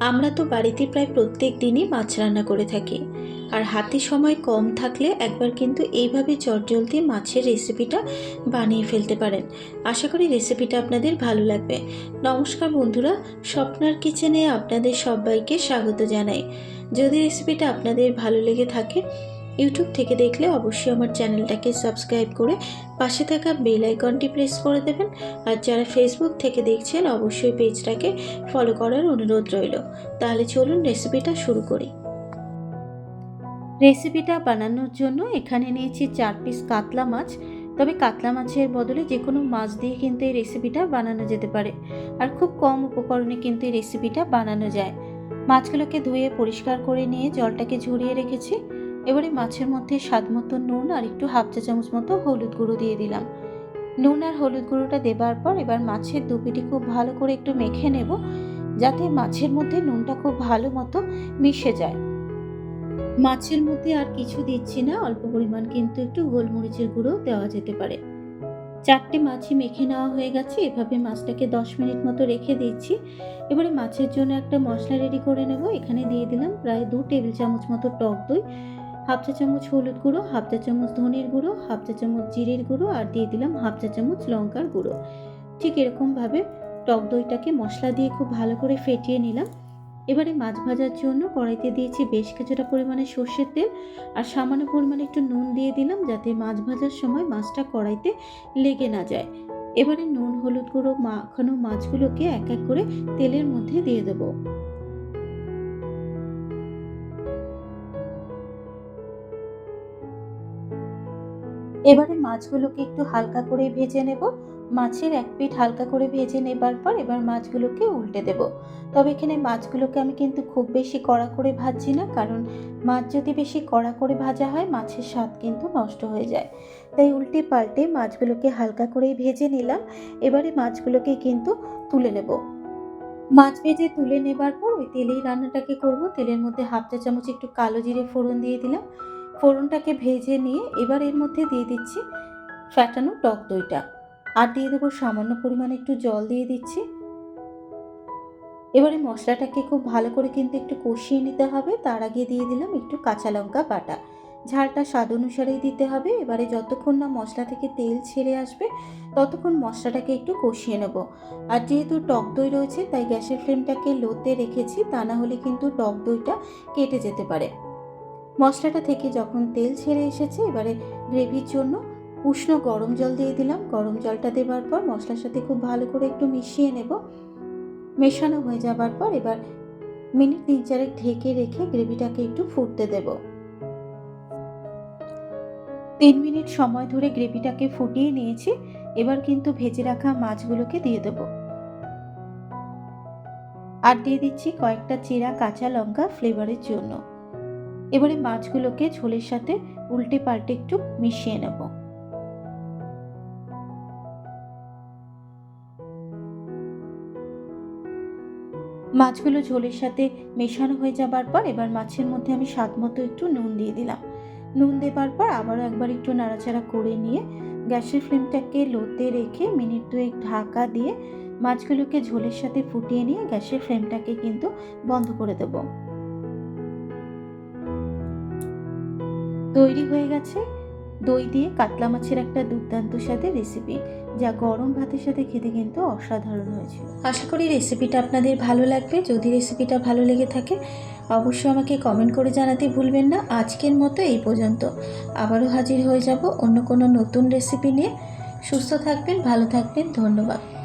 আমরা তো বাড়িতে প্রায় প্রত্যেক দিনই মাছ রান্না করে থাকি। আর হাতে সময় কম থাকলে একবার কিন্তু এইভাবে চটজলদি মাছের রেসিপিটা বানিয়ে ফেলতে পারেন। আশা করি রেসিপিটা আপনাদের ভালো লাগবে। নমস্কার বন্ধুরা, স্বপ্নার কিচেনে আপনাদের সবাইকে স্বাগত জানাই। যদি রেসিপিটা আপনাদের ভালো লেগে থাকে ইউটিউব থেকে দেখলে অবশ্যই আমার চ্যানেলটাকে সাবস্ক্রাইব করে পাশে থাকা বেল আইকনটি প্রেস করে দেবেন। আর যারা ফেসবুক থেকে দেখছেন, অবশ্যই পেজটাকে ফলো করার অনুরোধ রইল। তাহলে চলুন রেসিপিটা শুরু করি। রেসিপিটা বানানোর জন্য এখানে নিয়েছি চার পিস কাতলা মাছ। তবে কাতলা মাছের বদলে যে কোনো মাছ দিয়ে কিন্তু এই রেসিপিটা বানানো যেতে পারে। আর খুব কম উপকরণে কিন্তু এই রেসিপিটা বানানো যায়। মাছগুলোকে ধুয়ে পরিষ্কার করে নিয়ে জলটাকে ঝরিয়ে রেখেছি। এবারে মাছের মধ্যে স্বাদ মতো নুন আর একটু হাফ চা চামচ মতো হলুদ গুঁড়ো দিয়ে দিলাম। নুন আর হলুদ গুঁড়োটা দেবার পর এবার মাছের দুপিটি খুব ভালো করে একটু মেখে নেব, যাতে মাছের মধ্যে নুনটা খুব ভালো মতো মিশে যায়। মাছের মধ্যে আর কিছু দিচ্ছি না, অল্প পরিমাণ কিন্তু একটু গোলমরিচের গুঁড়ো দেওয়া যেতে পারে। চারটে মাছই মেখে নেওয়া হয়ে গেছে, এভাবে মাছটাকে দশ মিনিট মতো রেখে দিচ্ছি। এবারে মাছের জন্য একটা মশলা রেডি করে নেব, এখানে দিয়ে দিলাম প্রায় দু টেবিল চামচ মতো টক দই হাফ চা চামচ হলুদ গুঁড়ো, হাফ চা চামচ ধনের গুঁড়ো, হাফ চা চামচ জিরের গুঁড়ো আর দিয়ে দিলাম হাফ চা চামচ লঙ্কার গুঁড়ো। ঠিক এরকমভাবে টক দইটাকে মশলা দিয়ে খুব ভালো করে ফেটিয়ে নিলাম। এবারে মাছ ভাজার জন্য কড়াইতে দিয়েছি বেশ কিছুটা পরিমাণে সর্ষের তেল আর সামান্য পরিমাণে একটু নুন দিয়ে দিলাম যাতে মাছ ভাজার সময় মাছটা কড়াইতে লেগে না যায়। এবারে নুন, হলুদ গুঁড়ো মাখানো মাছগুলোকে এক এক করে তেলের মধ্যে দিয়ে দেবো। এবারে মাছগুলোকে একটু হালকা করে ভেজে নেব। মাছের এক পিঠ হালকা করে ভেজে নেবার পর এবার মাছগুলোকে উল্টে দেব। তবে এখানে মাছগুলোকে আমি কিন্তু খুব বেশি কড়া করে ভাজছি না, কারণ মাছ যদি বেশি কড়া করে ভাজা হয়, মাছের স্বাদ কিন্তু নষ্ট হয়ে যায়। তাই উল্টে পাল্টে মাছগুলোকে হালকা করেই ভেজে নিলাম। এবারে মাছগুলোকে কিন্তু তুলে নেব। মাছ ভেজে তুলে নেবার পর ওই তেলেই রান্নাটাকে করব। তেলের মধ্যে হাফ চা চামচ একটু কালো জিরে ফোড়ন দিয়ে দিলাম। ফোড়নটাকে ভেজে নিয়ে এবার এর মধ্যে দিয়ে দিচ্ছি ফ্যাটানো টক দইটা। আর দিয়ে দেবো সামান্য পরিমাণে একটু জল দিয়ে দিচ্ছি। এবারে মশলাটাকে খুব ভালো করে কিন্তু একটু কষিয়ে নিতে হবে। তার আগে দিয়ে দিলাম একটু কাঁচা লঙ্কা বাটা। ঝালটা স্বাদ অনুসারেই দিতে হবে। এবারে যতক্ষণ না মশলা থেকে তেল ছেড়ে আসবে, ততক্ষণ মশলাটাকে একটু কষিয়ে নেব। আর যেহেতু টক দই রয়েছে, তাই গ্যাসের ফ্লেমটাকে লোতে রেখেছি, তা না হলে কিন্তু টক দইটা কেটে যেতে পারে। মশলাটা থেকে যখন তেল ছেড়ে এসেছে, এবারে গ্রেভির জন্য উষ্ণ গরম জল দিয়ে দিলাম। গরম জলটা দেবার পর মশলার সাথে খুব ভালো করে একটু মিশিয়ে নেব। মেশানো হয়ে যাবার পর এবার মিনিট তিন চারেক ঢেকে রেখে গ্রেভিটাকে একটু ফুটতে দেব। তিন মিনিট সময় ধরে গ্রেভিটাকে ফুটিয়ে নিয়েছি। এবার কিন্তু ভেজে রাখা মাছগুলোকে দিয়ে দেব। আর দিয়ে দিচ্ছি কয়েকটা চেরা কাঁচা লঙ্কা ফ্লেভারের জন্য। এবারে মাছগুলোকে ঝোলের সাথে উল্টে পাল্টে একটু মিশিয়ে নেব। মাছগুলো ঝোলের সাথে মেশানো হয়ে যাবার পর এবার মাছের মধ্যে আমি স্বাদ মতো একটু নুন দিয়ে দিলাম। নুন দেবার পর আবারও একবার একটু নাড়াচাড়া করে নিয়ে গ্যাসের ফ্লেমটাকে লোতে রেখে মিনিট দুয়েক ঢাকা দিয়ে মাছগুলোকে ঝোলের সাথে ফুটিয়ে নিয়ে গ্যাসের ফ্লেমটাকে কিন্তু বন্ধ করে দেবো। তৈরি হয়ে গেছে দই দিয়ে কাতলা মাছের একটা দুর্দান্ত স্বাদের রেসিপি যা গরম ভাতের সাথে খেতে কিন্তু অসাধারণ হয়েছে আশা করি রেসিপিটা আপনাদের ভালো লাগবে। যদি রেসিপিটা ভালো লেগে থাকে, অবশ্যই আমাকে কমেন্ট করে জানাতে ভুলবেন না। আজকের মতো এই পর্যন্ত। আবারও হাজির হয়ে যাব অন্য কোনো নতুন রেসিপি নিয়ে। সুস্থ থাকবেন, ভালো থাকবেন, ধন্যবাদ।